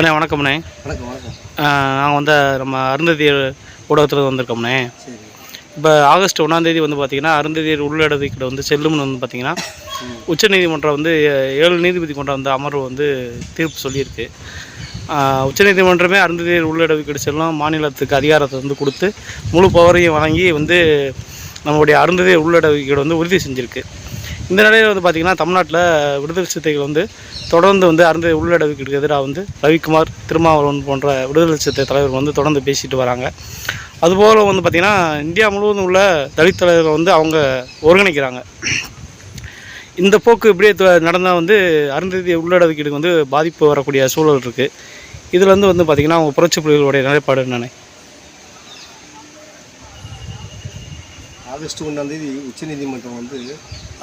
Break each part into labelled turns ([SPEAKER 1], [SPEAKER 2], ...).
[SPEAKER 1] அண்ணே வணக்கம்ண்ணே.
[SPEAKER 2] வணக்கம் வணக்கம்.
[SPEAKER 1] நாங்கள் வந்து நம்ம அருந்ததி ஊடகத்தில் வந்திருக்கோம்ண்ணே. இப்போ ஆகஸ்ட் ஒன்றாந்தேதி வந்து பார்த்தீங்கன்னா அருந்ததியர் உள்ளடக்கிட்ட வந்து செல்லும்னு வந்து பார்த்தீங்கன்னா உச்சநீதிமன்றம் வந்து ஏழு நீதிபதி கொண்ட வந்து அமர்வு வந்து தீர்ப்பு சொல்லியிருக்கு. உச்சநீதிமன்றமே அருந்ததியர் உள்ளடக்கீடு செல்லும் மாநிலத்துக்கு அதிகாரத்தை வந்து கொடுத்து முழு பவரையும் வழங்கி வந்து நம்மளுடைய அருந்ததியர் உள்ளடக்கீடு வந்து உறுதி செஞ்சுருக்கு. இந்த நிலையில் வந்து பார்த்திங்கன்னா தமிழ்நாட்டில் விடுதலை சிறுத்தைகள் வந்து தொடர்ந்து வந்து அருந்த உள்ளடவுக்கு எதிராக வந்து ரவிக்குமார் திருமாவளவன் போன்ற விடுதலை சிறுத்தை தலைவர் வந்து தொடர்ந்து பேசிட்டு வராங்க. அதுபோல் வந்து பார்த்திங்கன்னா இந்தியா முழுவதும் உள்ள தலித் தலைவர்கள் வந்து அவங்க ஒருங்கிணைக்கிறாங்க. இந்த போக்கு இப்படியே நடந்தால் வந்து அருந்ததி உள்ளடக்கீடுக்கு வந்து பாதிப்பு வரக்கூடிய சூழல் இருக்குது இதில் வந்து வந்து பார்த்திங்கன்னா அவங்க புரட்சி புலிகளுடைய நிலைப்பாடு என்னென்ன
[SPEAKER 2] ஆகஸ்ட் ஒன்றாம் தேதி உச்சநீதிமன்றம் வந்து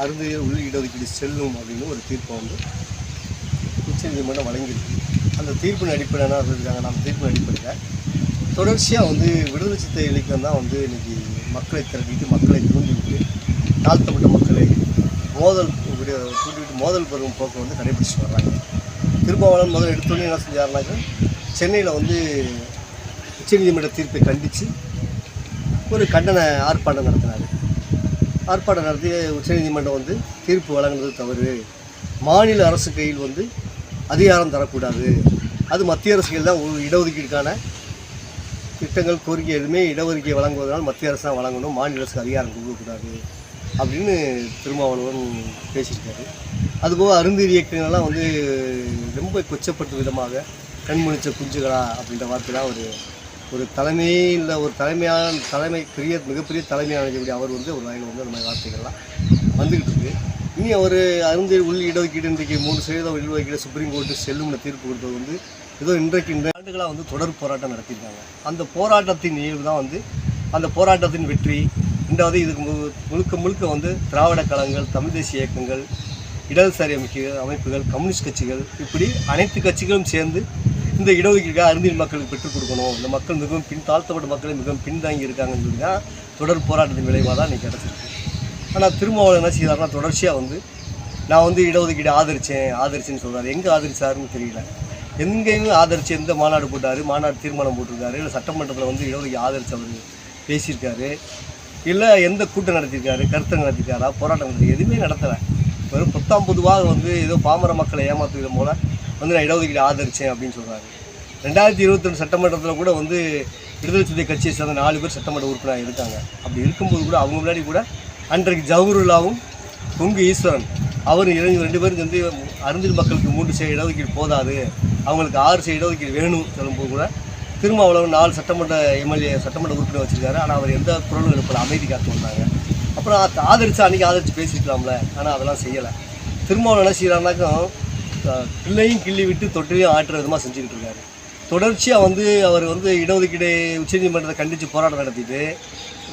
[SPEAKER 2] அறுதியர் உள் இடஒதுக்கீடு செல்லும் அப்படின்னு ஒரு தீர்ப்பை வந்து உச்சநீதிமன்றம் வழங்கியிருக்கு. அந்த தீர்ப்பின் அடிப்படையில் என்ன சொல்லியிருக்காங்க? நம்ம தீர்ப்பின் அடிப்படையில் தொடர்ச்சியாக வந்து விடுதலை சித்த இலக்கியம் தான் வந்து இன்றைக்கி மக்களை திரட்டிட்டு மக்களை தூண்டிவிட்டு தாழ்த்தப்பட்ட மக்களை மோதல் தூண்டிவிட்டு மோதல் பெறும் போக்கை வந்து கடைபிடிச்சு வர்றாங்க. திருமாவளவன் முதல்ல எடுத்தோன்னே என்ன செஞ்சாருனாக்க சென்னையில் வந்து உச்சநீதிமன்ற தீர்ப்பை கண்டித்து ஒரு கண்டன ஆர்ப்பாட்டம் நடத்தினார். ஆர்ப்பாட்டம் நடத்தி உச்சநீதிமன்றம் வந்து தீர்ப்பு வழங்கினது தவறு. மாநில அரசு கையில் வந்து அதிகாரம் தரக்கூடாது. அது மத்திய அரசு கையில் தான் இடஒதுக்கீடுக்கான திட்டங்கள் கோரிக்கை எதுவுமே இடஒதுக்கீடு வழங்குவதனால் மத்திய அரசு தான் வழங்கணும். மாநில அரசுக்கு அதிகாரம் கொடுக்கக்கூடாது அப்படின்னு திருமாவளவன் பேசியிருக்காரு. அதுபோக அருந்தீர் இயக்கங்கள்லாம் வந்து ரொம்ப கொச்சப்பட்ட விதமாக கண்முழிச்ச குஞ்சுகளா அப்படின்ற வார்த்தை தான் ஒரு ஒரு தலைமையில் ஒரு தலைமையான தலைமை பெரிய மிகப்பெரிய தலைமையான இருக்கக்கூடிய அவர் வந்து ஒரு வாயில் வந்து அந்த மாதிரி வார்த்தைகள்லாம் வந்துக்கிட்டு இருக்கு. இனி அவர் அருந்து உள் இடஒதுக்கீடு இன்றைக்கு மூணு சதவீதம் இடஒதுக்கீடு சுப்ரீம் கோர்ட்டு செல்லும்னு தீர்ப்பு கொடுத்தது வந்து ஏதோ இன்றைக்கு இந்த ஆண்டுகளாக வந்து தொடர் போராட்டம் நடத்தியிருக்காங்க. அந்த போராட்டத்தின் நிகழ்வு தான் வந்து அந்த போராட்டத்தின் வெற்றி. ரெண்டாவது இதுக்கு முழுக்க முழுக்க வந்து திராவிட கழகங்கள் தமிழ் தேசிய இயக்கங்கள் இடதுசாரி அமைக்க அமைப்புகள் கம்யூனிஸ்ட் கட்சிகள் இப்படி அனைத்து கட்சிகளும் சேர்ந்து இந்த இடஒதுக்கீடுக்காக அருந்தில் மக்களுக்கு பெற்றுக் கொடுக்கணும். இந்த மக்கள் மிகவும் பின் தாழ்த்தப்பட்ட மக்கள் மிகவும் பின்தாங்கி இருக்காங்கன்னு சொல்லி தான் தொடர் போராட்டத்தின் விளைவாக தான் இன்றைக்கி கிடச்சிருக்கு ஆனால் திருமாவளவன் என்ன செய்தார்னா தொடர்ச்சியாக வந்து நான் வந்து இடஒதுக்கீடு ஆதரித்தேன் ஆதரிச்சேன்னு சொல்கிறார் எங்கே ஆதரிச்சாருன்னு தெரியல. எங்கேயுமே ஆதரிச்சு எந்த மாநாடு போட்டார்? மாநாடு தீர்மானம் போட்டிருக்காரு. இல்லை சட்டமன்றத்தில் வந்து இடஒதுக்கீடு ஆதரிச்சு அவர் பேசியிருக்காரு. இல்லை எந்த கூட்டம் நடத்தியிருக்காரு? கருத்தம் நடத்தியிருக்காரா? போராட்டம் நடத்தி எதுவுமே நடத்தலை. வெறும் புத்தாம் பொதுவாக வந்து ஏதோ பாமர மக்களை ஏமாத்துகிற போல வந்து நான் இடஒதுக்கீடு ஆதரித்தேன் அப்படின்னு சொல்கிறாங்க ரெண்டாயிரத்தி இருபத்தொன்று சட்டமன்றத்தில் கூட வந்து விடுதலை சிறுத்தை கட்சியை சேர்ந்த நாலு பேர் சட்டமன்ற உறுப்பினர் இருக்காங்க. அப்படி இருக்கும்போது கூட அவங்க முன்னாடி கூட அன்றைக்கு ஜவஹர்லாவும் பொங்கு ஈஸ்வரன் அவர் இளைஞர் ரெண்டு பேரும் வந்து அருந்தில் மக்களுக்கு மூன்று செய்ய இடஒதுக்கீடு போதாது அவங்களுக்கு ஆறு செய்ய இடஒதுக்கீடு வேணும் சொல்லும்போது கூட திருமாவளவன் நாலு சட்டமன்ற எம்எல்ஏ சட்டமன்ற உறுப்பினர் வச்சிருக்காரு. ஆனால் அவர் எந்த குரலும் எழுப்பல அமைதி காத்து வந்தாங்க. அப்புறம் ஆ- ஆதரிச்சு அன்றைக்கி ஆதரிச்சு பேசிக்கலாம்ல. ஆனால் அதெல்லாம் செய்யலை. திருமாவளவன் என்ன செய்கிறாருனாக்கா பிள்ளையும் கிள்ளி விட்டு தொட்டிலையும் ஆட்டுற விதமாக செஞ்சுக்கிட்டு இருக்காரு. தொடர்ச்சியாக வந்து அவர் வந்து இடஒதுக்கீடு உச்சநீதிமன்றத்தை கண்டித்து போராட்டம் நடத்திட்டு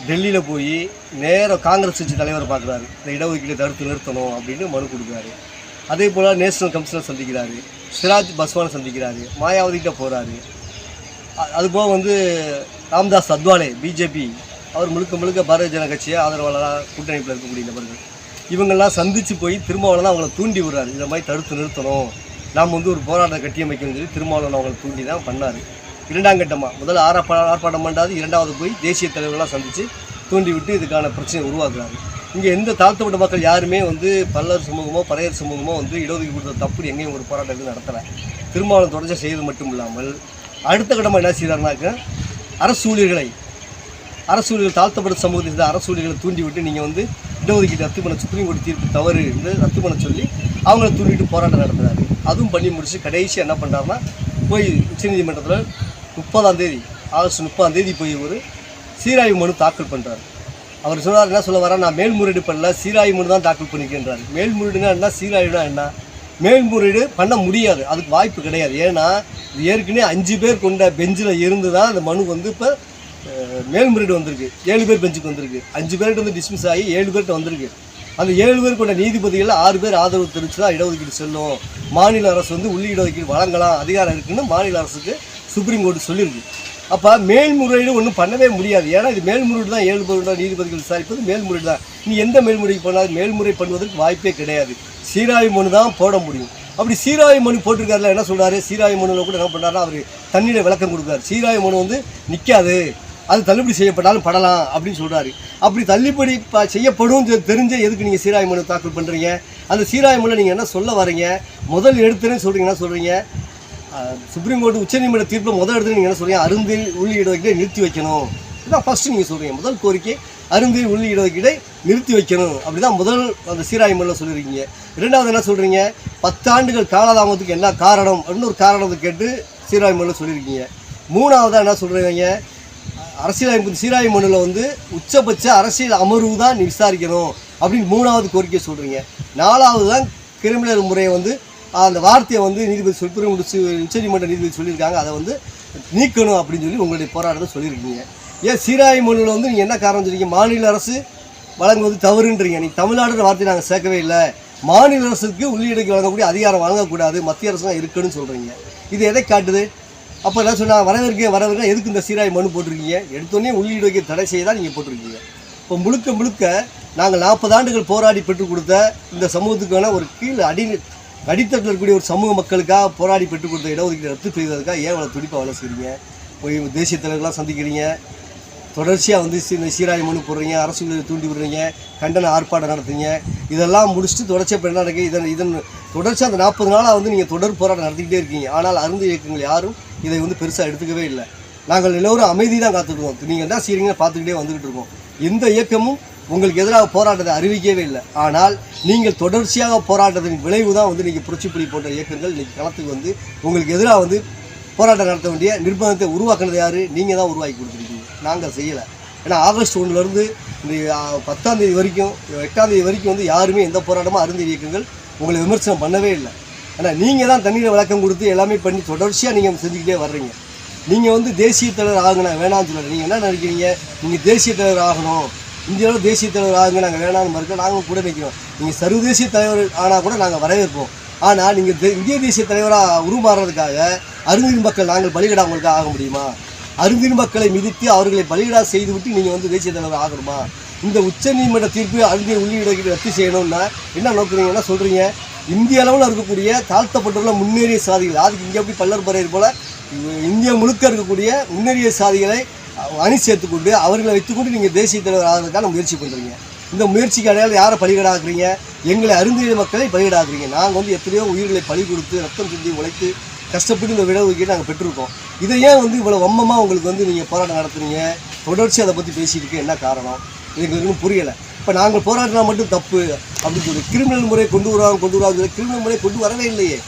[SPEAKER 2] டெல்லியில் போய் நேராக காங்கிரஸ் கட்சி தலைவர் பார்க்குறாரு இந்த இடஒதுக்கீடு தடுத்து நிறுத்தணும் அப்படின்னு மனு கொடுக்குறாரு. அதே போல் நேஷனல் கமிஷனர் சந்திக்கிறாரு. சிராஜ் பஸ்வானை சந்திக்கிறாரு. மாயாவதிகிட்ட போகிறாரு அதுபோக வந்து ராம்தாஸ் அத்வாலே பிஜேபி அவர் முழுக்க முழுக்க பாரதிய ஜனதா கட்சியை ஆதரவாளராக கூட்டணிப்பில் இருக்கக்கூடிய நபர்கள். இவங்கெல்லாம் சந்தித்து போய் திருமாவளவன் அவங்கள தூண்டி விடுறாரு. இந்த மாதிரி தடுத்து நிறுத்தணும். நாம் வந்து ஒரு போராட்டம் கட்டியமைக்கணும்னு சொல்லி திருமாவளவன் அவங்களை தூண்டி தான் பண்ணார். இரண்டாம் கட்டமாக முதல்ல ஆர்ப்பா ஆர்ப்பாட்டம் பண்ணாது இரண்டாவது போய் தேசிய தலைவர்களாக சந்தித்து தூண்டி விட்டு இதுக்கான பிரச்சனையை உருவாக்குறாரு. இங்கே எந்த தாழ்த்தப்பட்ட மக்கள் யாருமே வந்து பல்லர் சமூகமோ பறையர் சமூகமோ வந்து இடஒதுக்கீடு கொடுத்த தப்பு எங்கேயும் ஒரு போராட்டம் எதுவும் நடத்தலை. திருமாவளவன் தொடர்ச்சி செய்தது மட்டும் இல்லாமல் அடுத்த கட்டமாக என்ன செய்கிறாருனாக்க அரசு ஊழியர்களை அரசு ஊழியர்கள் தாழ்த்தப்பட்ட சமூகத்தில் இருந்த அரசு ஊழியர்களை தூண்டிவிட்டு நீங்கள் வந்து இடஒதுக்கீடு ரத்து பண்ண சுப்ரீம் கோர்ட் தீர்ப்பு தவறு என்று ரத்து பண்ண சொல்லி அவங்கள தூண்டிட்டு போராட்டம் நடத்துறாரு. அதுவும் பண்ணி முடிச்சு கடைசியாக என்ன பண்ணுறாருன்னா போய் உச்சநீதிமன்றத்தில் முப்பதாம் தேதி ஆகஸ்ட் முப்பதாம் தேதி போய் ஒரு சீராய்வு மனு தாக்கல் பண்ணுறாரு அவர் சொன்னார் என்ன சொல்ல வரா நான் மேல்முறையீடு பண்ணல சீராய்வு மனு தான் தாக்கல் பண்ணிக்கின்றார். மேல்முறையீடுனா என்ன சீராய்வுனா என்ன? மேல்முறையீடு பண்ண முடியாது. அதுக்கு வாய்ப்பு கிடையாது. ஏன்னா இது ஏற்கனவே அஞ்சு பேர் கொண்ட பெஞ்சில் இருந்து தான் அந்த மனு வந்து இப்போ மேல்முறையீடு வந்திருக்கு. ஏழு பேர் பெஞ்சுக்கு வந்திருக்கு. அஞ்சு பேர்கிட்ட வந்து டிஸ்மிஸ் ஆகி ஏழு பேர்கிட்ட வந்திருக்கு. அந்த ஏழு பேர் கொண்ட நீதிபதிகள் ஆறு பேர் ஆதரவு தெரிவித்து தான் இடஒதுக்கீடு செல்லும். மாநில அரசு வந்து உள்ளி இடஒதுக்கீடு வழங்கலாம் அதிகாரம் இருக்குன்னு மாநில அரசுக்கு சுப்ரீம் கோர்ட் சொல்லியிருக்கு அப்போ மேல்முறையீடு ஒன்றும் பண்ணவே முடியாது. ஏன்னா இது மேல்முறையீடு தான். ஏழு பேர் நீதிபதிகள் விசாரிப்பது மேல்முறையீடு தான். நீ எந்த மேல்முறைக்கு போனாலும் மேல்முறை பண்ணுவதற்கு வாய்ப்பே கிடையாது. சீராய் மனு தான் போட முடியும். அப்படி சீராய மனு போட்டிருக்காருல என்ன சொல்கிறாரு சீராய மனுவில் கூட என்ன பண்ணாருன்னா அவர் தண்ணீரை விளக்கம் கொடுக்குறாரு. சீராய மனு வந்து நிற்காது அது தள்ளுபடி செய்யப்பட்டாலும் படலாம் அப்படின்னு சொல்கிறாரு அப்படி தள்ளுபடி செய்யப்படும் தெரிஞ்ச எதுக்கு நீங்கள் சீராய மனு தாக்கல் பண்ணுறீங்க அந்த சீராய மனு நீங்கள் என்ன சொல்ல வரீங்க? முதல் எடுத்துன்னு சொல்கிறீங்க என்ன சொல்கிறீங்க சுப்ரீம் கோர்ட் உச்சநீதிமன்ற தீர்ப்பில் முதல் இடத்துல நீங்கள் என்ன சொல்கிறீங்க அருந்தில் உள்ளி இடஒதுக்கீடை நிறுத்தி வைக்கணும். இதுதான் ஃபஸ்ட்டு நீங்கள் சொல்கிறீங்க முதல் கோரிக்கை அருந்தில் உள்ளி இடஒதுக்கீடை நிறுத்தி வைக்கணும். அப்படிதான் முதல் அந்த சீராய் சொல்லியிருக்கீங்க. ரெண்டாவது என்ன சொல்கிறீங்க பத்தாண்டுகள் காலதாமத்துக்கு என்ன காரணம்? அப்படின்னு ஒரு காரணத்தை கேட்டு சீராய் சொல்லியிருக்கீங்க. மூணாவதாக என்ன சொல்கிறீங்க அரசியலமைப்பு சீராய மனுவில் வந்து உச்சபட்ச அரசியல் அமர்வு தான் நீ விசாரிக்கணும் அப்படின்னு மூணாவது கோரிக்கை சொல்கிறீங்க நாலாவது தான் கிரிமினல் முறையை வந்து அந்த வார்த்தையை வந்து நீதிபதி சுப்ரீம் உச்சநீதிமன்ற நீதிபதி சொல்லியிருக்காங்க. அதை வந்து நீக்கணும் அப்படின்னு சொல்லி உங்களுடைய போராட்டத்தை சொல்லியிருக்கீங்க. ஏன் சீராய மனுவில் வந்து நீங்கள் என்ன காரணம் சொல்லிங்க மாநில அரசு வழங்குவது தவறுன்றீங்க. நீ தமிழ்நாடுன்ற வார்த்தையை நாங்கள் சேர்க்கவே இல்லை. மாநில அரசுக்கு உள்ளீடுக்கு வழங்கக்கூடிய அதிகாரம் வழங்கக்கூடாது. மத்திய அரசு தான் இருக்குன்னு சொல்கிறீங்க இது எதை காட்டுது? அப்போ என்ன சொன்னா வரவேற்க வரவேற்க எதுக்கு இந்த சீராய் மனு போட்டிருக்கீங்க? எடுத்தோடனே உள்ளீடு வைக்க தடை செய்ய தான் நீங்கள் போட்டிருக்கீங்க. இப்போ முழுக்க முழுக்க நாங்கள் நாற்பது ஆண்டுகள் போராடி பெற்றுக் கொடுத்த இந்த சமூகத்துக்கான ஒரு கீழ் அடி அடித்தட்டில் இருக்கக்கூடிய ஒரு சமூக மக்களுக்காக போராடி பெற்றுக் கொடுத்த இடஒதுக்கீடு ரத்து செய்வதற்காக ஏன் அவ்வளோ துடிப்பாக வேலை செய்கிறீங்க போய் தேசிய தலைவர்களாக சந்திக்கிறீங்க. தொடர்ச்சியாக வந்து இந்த சீராய் மனு போடுறீங்க அரசு தூண்டி விடுறீங்க கண்டன ஆர்ப்பாட்டம் நடத்துறீங்க. இதெல்லாம் முடிச்சுட்டு தொடர்ச்சியாக இப்போ என்ன நடக்குது? இதன் இதன் தொடர்ச்சியாக அந்த நாற்பது நாளாக வந்து நீங்கள் தொடர் போராட்டம் நடத்திக்கிட்டே இருக்கீங்க. ஆனால் அருந்து இயக்கங்கள் யாரும் இதை வந்து பெருசாக எடுத்துக்கவே இல்லை. நாங்கள் எல்லோரும் அமைதி தான் காத்துட்ருக்கோம் நீங்கள் என்ன செய்கிறீங்க பார்த்துக்கிட்டே வந்துக்கிட்டு இருக்கோம். எந்த இயக்கமும் உங்களுக்கு எதிராக போராட்டத்தை அறிவிக்கவே இல்லை. ஆனால் நீங்கள் தொடர்ச்சியாக போராட்டத்தின் விளைவு தான் வந்து நீங்கள் புரட்சிப்புலி போன்ற இயக்கங்கள் இன்றைக்கி களத்துக்கு வந்து உங்களுக்கு எதிராக வந்து போராட்டம் நடத்த வேண்டிய நிர்பந்தத்தை உருவாக்குனது யார்? நீங்கள் தான் உருவாக்கி கொடுத்துருக்கீங்க. நாங்கள் செய்யலை. ஏன்னா ஆகஸ்ட் ஒன்றுலேருந்து இந்த ஆ, பத்தாம் தேதி வரைக்கும் எட்டாம் தேதி வரைக்கும் வந்து யாருமே எந்த போராட்டமும் அருந்தி இயக்கங்கள் உங்களை விமர்சனம் பண்ணவே இல்லை. ஆனால் நீங்கள் தான் தண்ணீரை விளக்கம் கொடுத்து எல்லாமே பண்ணி தொடர்ச்சியாக நீங்கள் செஞ்சுக்கிட்டே வர்றீங்க. நீங்கள் வந்து தேசிய தலைவர் ஆகுங்கண்ணா வேணாம்னு சொல்லலை. நீங்கள் என்ன நினைக்கிறீங்க? நீங்கள் தேசிய தலைவர் ஆகணும். இந்தியாவில் தேசிய தலைவர் ஆகுங்க நாங்கள் வேணாம்னு மறுக்க நாங்கள் கூட நிற்கிறோம் நீங்கள் சர்வதேசிய தலைவர் ஆனால் கூட நாங்கள் வரவேற்போம். ஆனால் நீங்கள் இந்திய தேசிய தலைவராக உருமாறுறதுக்காக அருந்தின் மக்கள் நாங்கள் பலிகடா உங்களுக்கு ஆக முடியுமா? அருந்தின் மக்களை மிதித்து அவர்களை பலிகடா செய்துவிட்டு நீங்கள் வந்து தேசிய தலைவர் ஆகணுமா? இந்த உச்ச நீதிமன்ற தீர்ப்பு அருந்திய உள்ளீடு ரத்து செய்யணும்னா என்ன நோக்குறீங்கன்னா சொல்கிறீங்க இந்திய அளவில் இருக்கக்கூடிய தாழ்த்தப்பட்டுள்ள முன்னேறிய சாதிகள் அதுக்கு இங்கே எப்படி பல்லர் பறையர் போல் இந்தியா முழுக்க இருக்கக்கூடிய முன்னேறிய சாதிகளை அணி சேர்த்துக்கொண்டு அவர்களை வைத்துக்கொண்டு நீங்கள் தேசிய தலைவர் ஆகிறதுக்கான முயற்சி பண்ணுறீங்க இந்த முயற்சிக்கு அடையாளம் யாரை பலிகடாக்குறீங்க? எங்களை அருந்திய மக்களை பலிகடாக்குறீங்க. நாங்கள் வந்து எத்தனையோ உயிர்களை பலி கொடுத்து ரத்தம் சிந்தி உழைத்து கஷ்டப்பட்டு இந்த விடவுக்கு நாங்கள் பெற்றிருக்கோம். இதை ஏன் வந்து இவ்வளோ வம்மமாக உங்களுக்கு வந்து நீங்கள் போராட்டம் நடத்துறீங்க? தொடர்ச்சி அதை பற்றி பேசிட்டு என்ன காரணம்? எங்களுக்கு புரியலை. இப்போ நாங்கள் போராடினா மட்டும் தப்பு. அப்படின்னு சொல்லி கிரிமினல் முறை கொண்டு வருவாங்க கொண்டு வருவாங்க சொல்லி கிரிமினல் முறையை கொண்டு வரவே இல்லையே.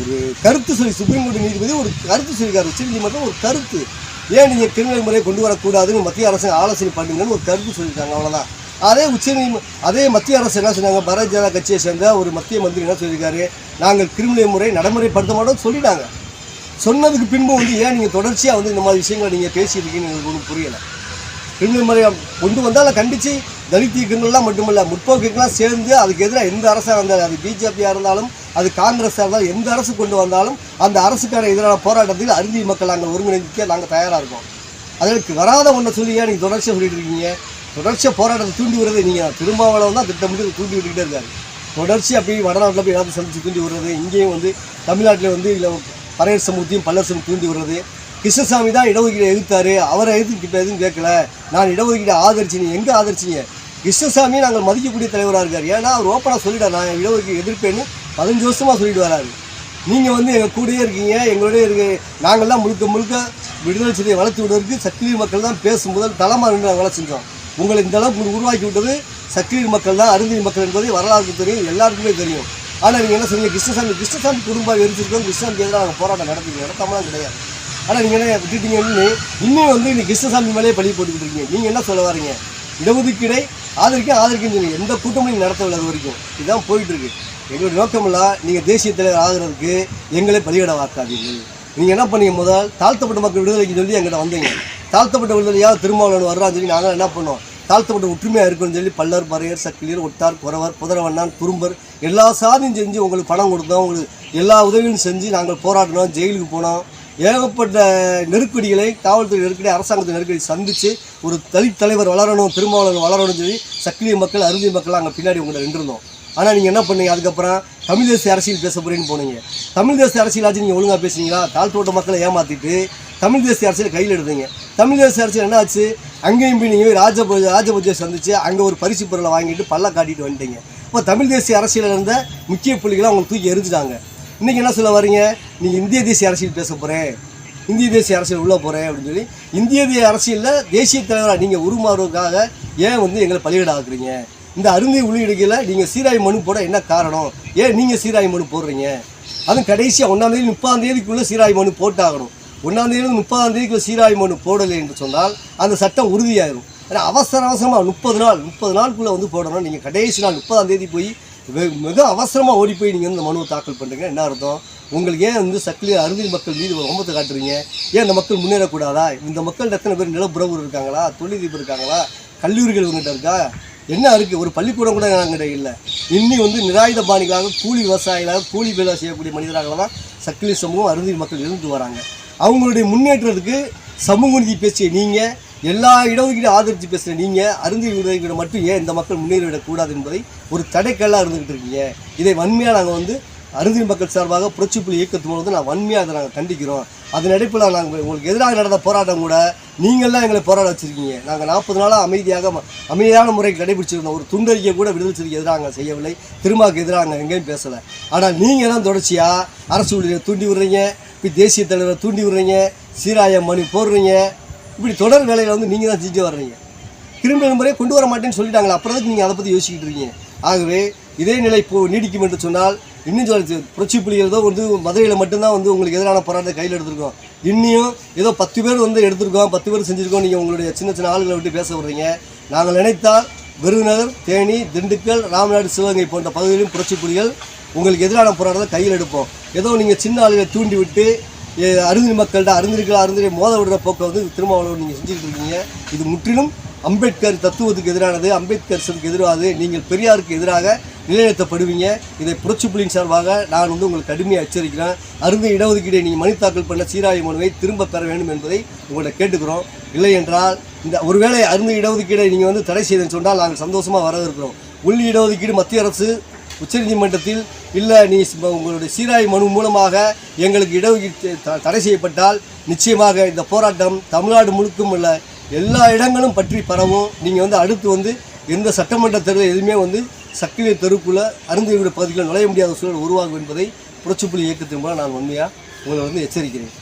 [SPEAKER 2] ஒரு கருத்து சொல்லி சுப்ரீம் கோர்ட் நீதிபதி ஒரு கருத்து சொல்லியிருக்காரு. உச்சநீதிமன்றம் ஒரு கருத்து. ஏன் நீங்கள் கிரிமினல் முறையை கொண்டு வரக்கூடாதுன்னு மத்திய அரசு ஆலோசனை பண்ணுங்கன்னு ஒரு கருத்து சொல்லியிருக்காங்க. அவ்வளோதான் அதே உச்சநீதி அதே மத்திய அரசு என்ன சொன்னாங்க? பாரதிய ஜனதா கட்சியை சேர்ந்த ஒரு மத்திய மந்திரி என்ன சொல்லியிருக்காரு? நாங்கள் கிரிமினல் முறை நடைமுறைப்படுத்த மாட்டோம் சொல்லிட்டாங்க. சொன்னதுக்கு பின்பு வந்து ஏன் நீங்கள் தொடர்ச்சியாக வந்து இந்த மாதிரி விஷயங்களை நீங்கள் பேசியிருக்கீங்கன்னு எங்களுக்கு ஒன்றும் புரியலை. கிரிமினல் முறையை கொண்டு வந்தால் அதை கண்டித்து தலித் இயக்கங்கள்லாம் மட்டுமல்ல முற்போக்குலாம் சேர்ந்து அதுக்கு எதிராக எந்த அரசாக இருந்தாலும் அது பிஜேபியாக இருந்தாலும் அது காங்கிரஸாக இருந்தாலும் எந்த அரசு கொண்டு வந்தாலும் அந்த அரசுக்கான எதிரான போராட்டத்தில் அருந்தி மக்கள் நாங்கள் ஒருங்கிணைக்க நாங்கள் தயாராக இருக்கோம். அதற்கு வராத ஒன்றை சொல்லி ஏன் நீங்கள் தொடர்ச்சியாக சொல்லிட்டு இருக்கீங்க. தொடர்ச்சியாக போராட்டத்தை தூண்டி விடுறது நீங்கள் திருமாவளவன் தான் திட்டமிட்டு தூண்டி விட்டுக்கிட்டே இருக்காரு. தொடர்ச்சி அப்படி வடநாட்டில் போய் எல்லாத்தையும் சந்திச்சு தூண்டி விடுறது இங்கேயும் வந்து தமிழ்நாட்டில் வந்து இல்லை பறையர் சமூகத்தையும் பல்லர் சமூகம் தூண்டி விடுறது கிருஷ்ணசாமி தான் இடஒதுக்கீடு எதிர்த்தாரு. அவரை எதிர்த்து இப்போ எதுவும் கேட்கல. நான் இடஒதுக்கீடு ஆதரிச்சிங்க எங்கே ஆதரிச்சிங்க கிருஷ்ணசாமி நாங்கள் மதிக்கக்கூடிய தலைவராக இருக்கார். ஏன்னா அவர் ஓப்பனாக சொல்லிட்டார். நான் இடஒதுக்கீடு எதிர்ப்பேன்னு பதினஞ்சு வருஷமாக சொல்லிட்டு வராரு. நீங்கள் வந்து எங்கள் கூடயே இருக்கீங்க. எங்களோடய இருக்கு. நாங்கள்லாம் முழுக்க முழுக்க விடுதலை சிலையை வளர்த்து விடுவதற்கு சக்திவீர் மக்கள் தான் பேசும் முதல் தளமாக நின்று நாங்கள் வேலை செஞ்சோம். உங்களை இந்த அளவுக்கு உருவாக்கி விட்டது சக்திவீர் மக்கள் தான் அருந்திரி மக்கள் என்பது வரலாறுக்கு தெரியும் எல்லாருக்குமே தெரியும். ஆனால் நீங்கள் என்ன சொன்னீங்க? கிருஷ்ணசாமி கிருஷ்ணசாமி குடும்பம் எரிச்சிருக்கோம் கிருஷ்ணசாமி எதிராக நாங்கள் போராட்டம் நடத்திக்கிறோம் நடத்தாமலாம் கிடையாது. ஆனால் நீங்கள் என்ன விட்டுட்டீங்கன்னு இன்னும் வந்து இந்த கிருஷ்ணசாமி மேலேயே பழி போட்டுக்கிட்டு இருக்கீங்க. நீங்கள் என்ன சொல்ல வரீங்க? இடஒதுக்கீடை ஆதரிக்க ஆதரிக்கின்றீங்க சொன்னீங்க எந்த கூட்டமும் நீங்கள் நடத்தவில்லை அது வரைக்கும். இதுதான் போயிட்டுருக்கு. எங்களுடைய நோக்கமெல்லாம் நீங்கள் தேசிய தலைவர் ஆகிறதுக்கு எங்களை பலியிட வாக்காதீர்கள். நீங்கள் என்ன பண்ணீங்க முதல்? தாழ்த்தப்பட்ட மக்கள் விடுதலைக்கு சொல்லி எங்கிட்ட வந்தீங்க. தாழ்த்தப்பட்ட விடுதலையாக திருமாவளவன் வர்றான்னு சொல்லி நாங்கள் என்ன பண்ணோம்? தாழ்த்தப்பட்ட ஒற்றுமையாக இருக்குன்னு சொல்லி பல்லர் பறையர் சக்கிலியர் ஒட்டார் குறவர் புதரவண்ணான் குறும்பர் எல்லா சாதியும் செஞ்சு உங்களுக்கு பணம் கொடுத்தோம். உங்களுக்கு எல்லா உதவியும் செஞ்சு நாங்கள் போராடினோம். ஜெயிலுக்கு போனோம். ஏகப்பட்ட நெருக்கடிகளை காவல்துறை நெருக்கடி அரசாங்கத்து நெருக்கடி சந்தித்து ஒரு தலித் தலைவர் வளரணும் பெரும்பாலும் வளரணும்னு சொல்லி சக்கிரிய மக்கள் அருந்திய மக்கள் அங்கே பின்னாடி உங்களை நின்றுருந்தோம். ஆனால் நீங்கள் என்ன பண்ணீங்க? அதுக்கப்புறம் தமிழ் தேசிய அரசியல் பேச போகிறேன்னு போனீங்க. தமிழ் தேசிய அரசியலாச்சும் நீங்கள் ஒழுங்காக பேசுனீங்களா? தாழ்த்தோட்ட மக்களை ஏமாற்றிட்டு தமிழ் தேசிய அரசியல் கையில் எடுத்தீங்க. தமிழ் தேசிய அரசியல் என்ன ஆச்சு அங்கேயும் போய் நீங்கள் ராஜபூஜை சந்திச்சு அங்கே ஒரு பரிசு பொருளை வாங்கிட்டு பல்ல காட்டிட்டு வந்துட்டீங்க. இப்போ தமிழ் தேசிய அரசியலில் இருந்த முக்கிய புள்ளிகளை அவங்க தூக்கி எரிஞ்சிட்டாங்க இன்றைக்கி என்ன சொல்ல வரீங்க? நீங்கள் இந்திய தேசிய அரசியல் பேச போகிறேன் இந்திய தேசிய அரசியல் உள்ளே போகிறேன் அப்படின்னு சொல்லி இந்திய தேசிய அரசியலில் தேசிய தலைவராக நீங்கள் உருமாறுவதற்காக ஏன் வந்து எங்களை பலியிட ஆக்குறீங்க இந்த அருந்தி உள்ளீடுகளை நீங்கள் சீராய் மனு போட என்ன காரணம்? ஏன் நீங்கள் சீராய் மனு போடுறீங்க? அதுவும் கடைசியாக ஒன்றாம் தேதி முப்பதாம் தேதிக்குள்ளே சீராய் மனு போட்டாகணும். ஒன்றாம் தேதி முப்பதாம் தேதிக்குள்ள சீராய் மனு போடலை என்று சொன்னால் அந்த சட்டம் உறுதியாயிரும். ஏன்னா அவசர அவசரமாக முப்பது நாள் முப்பது நாளுக்குள்ளே வந்து போடணும் நீங்கள் கடைசி நாள் முப்பதாம் தேதி போய் மிக அவசரமாக ஓடி போய் நீங்கள் இந்த மனுவை தாக்கல் பண்ணுறீங்க என்ன அர்த்தம்? உங்களுக்கு ஏன் வந்து சக்கிலி அருந்தில் மக்கள் மீது ஒம்பத்தை காட்டுறீங்க? ஏன் இந்த மக்கள் முன்னேறக்கூடாதா? இந்த மக்கள் எத்தனை பேர் நிலப்புறவு இருக்காங்களா? தொழிலதிபர் இருக்காங்களா? கல்லூரிகள் உங்ககிட்ட இருக்கா? என்ன இருக்குது ஒரு பள்ளிக்கூடம் கூட என்கிட்ட இல்லை. இன்னி வந்து நிராயுத பாணிகளாக கூலி விவசாயிகளாக கூலி வேலை செய்யக்கூடிய மனிதராக தான் சக்கிலி சமூகம் அருந்தில் மக்கள் இருந்து வராங்க. அவங்களுடைய முன்னேற்றத்துக்கு சமூக நீதி பேசிய நீங்கள் எல்லா இடஒதுக்கீடு ஆதரித்து பேசுகிற நீங்கள் அருந்தி உதவிகளை மட்டும் ஏன் இந்த மக்கள் முன்னேறிவிடக்கூடாது என்பதை ஒரு தடைக்கல்லாக இருந்துகிட்டு இருக்கீங்க. இதை வன்மையாக நாங்கள் வந்து அருந்தி மக்கள் சார்பாக புரட்சி புலி இயக்கத்து மூலம் நான் வன்மையாக அதை நாங்கள் கண்டிக்கிறோம். அதன் அடிப்பில் நாங்கள் உங்களுக்கு எதிராக நடந்த போராட்டம் கூட நீங்கள்லாம் எங்களை போராட வச்சுருக்கீங்க. நாங்கள் நாற்பது நாளாக அமைதியாக ம- அமைதியான முறை கடைபிடிச்சிருந்தோம் ஒரு துண்டறிக்கை கூட விடுதலை சிறுக்கு எதிராக நாங்கள் செய்யவில்லை. திருமாவுக்கு எதிராக நாங்கள் எங்கேயும் பேசலை. ஆனால் நீங்கள் தான் தொடர்ச்சியாக அரசு ஊழியரை தூண்டி விடுறீங்க இப்போ தேசிய தலைவரை தூண்டி விடுறீங்க சீராய மணி போடுறீங்க இப்படி தொடர் வேலையில் வந்து நீங்கள் தான் ஜெயிக்க வர்றீங்க. திரும்ப முறையை கொண்டு வர மாட்டேன்னு சொல்லிட்டாங்களா அப்புறம் தான் நீங்கள் அதை பற்றி யோசிக்கிட்டு இருக்கீங்க? ஆகவே இதே நிலை இப்போ நீடிக்கும் என்று சொன்னால் இன்னும் சொல்ல புரட்சி புலிகள் ஏதோ வந்து மதுரையில் மட்டும்தான் வந்து உங்களுக்கு எதிரான போராட்டத்தை கையில் எடுத்திருக்கோம். இன்னியும் ஏதோ பத்து பேர் வந்து எடுத்திருக்கோம் பத்து பேர் செஞ்சுருக்கோம் நீங்கள் உங்களுடைய சின்ன சின்ன ஆளுகளை விட்டு பேச வர்றீங்க நாங்கள் நினைத்தால் விருதுநகர் தேனி திண்டுக்கல் ராமநாடு சிவகங்கை போன்ற பகுதிகளிலும் புரட்சி புலிகள் உங்களுக்கு எதிரான போராட்டத்தை கையில் எடுப்போம். ஏதோ நீங்கள் சின்ன ஆளுகளை தூண்டி விட்டு அருந்திரி மக்கள்கிட்ட அருந்திரிகள் அருந்திரி மோத விடுற போக்கை வந்து திருமாவளவன் நீங்கள் செஞ்சுக்கிட்டு இருக்கீங்க. இது முற்றிலும் அம்பேத்கர் தத்துவத்துக்கு எதிரானது. அம்பேத்கர் சொல்லுக்கு எதிரானது நீங்கள் பெரியாருக்கு எதிராக நிலைநிறுத்தப்படுவீங்க. இதை புரட்சி புலியின் சார்பாக நான் வந்து உங்களுக்கு கடுமையாக எச்சரிக்கிறேன். அருந்து இடஒதுக்கீடை நீங்கள் மனு தாக்கல் பண்ண சீராய மனுவை திரும்ப பெற வேண்டும் என்பதை உங்கள்கிட்ட கேட்டுக்கிறோம். இல்லை என்றால் இந்த ஒருவேளை அருந்து இடஒதுக்கீடை நீங்கள் வந்து தடை செய்தேன்னு சொன்னால் நாங்கள் சந்தோஷமாக வரவிருக்கிறோம் உள் இடஒதுக்கீடு மத்திய அரசு உச்சநீதிமன்றத்தில் இல்லை நீ உங்களுடைய சீராய் மனு மூலமாக எங்களுக்கு இடஒதுக்கீடு த- தடை செய்யப்பட்டால் நிச்சயமாக இந்த போராட்டம் தமிழ்நாடு முழுக்கும் உள்ள எல்லா இடங்களும் பற்றி பரவும். நீங்கள் வந்து அடுத்து வந்து எந்த சட்டமன்ற தேர்தல் எதுவுமே வந்து சக்கிலிய தெருக்குள்ளே அருந்தியுடைய பகுதிகளில் நுழைய முடியாத சூழல் உருவாகும் என்பதை புரட்சிப்புலி இயக்கத்தின் மூலம் நான் உண்மையாக உங்களை வந்து எச்சரிக்கிறேன்.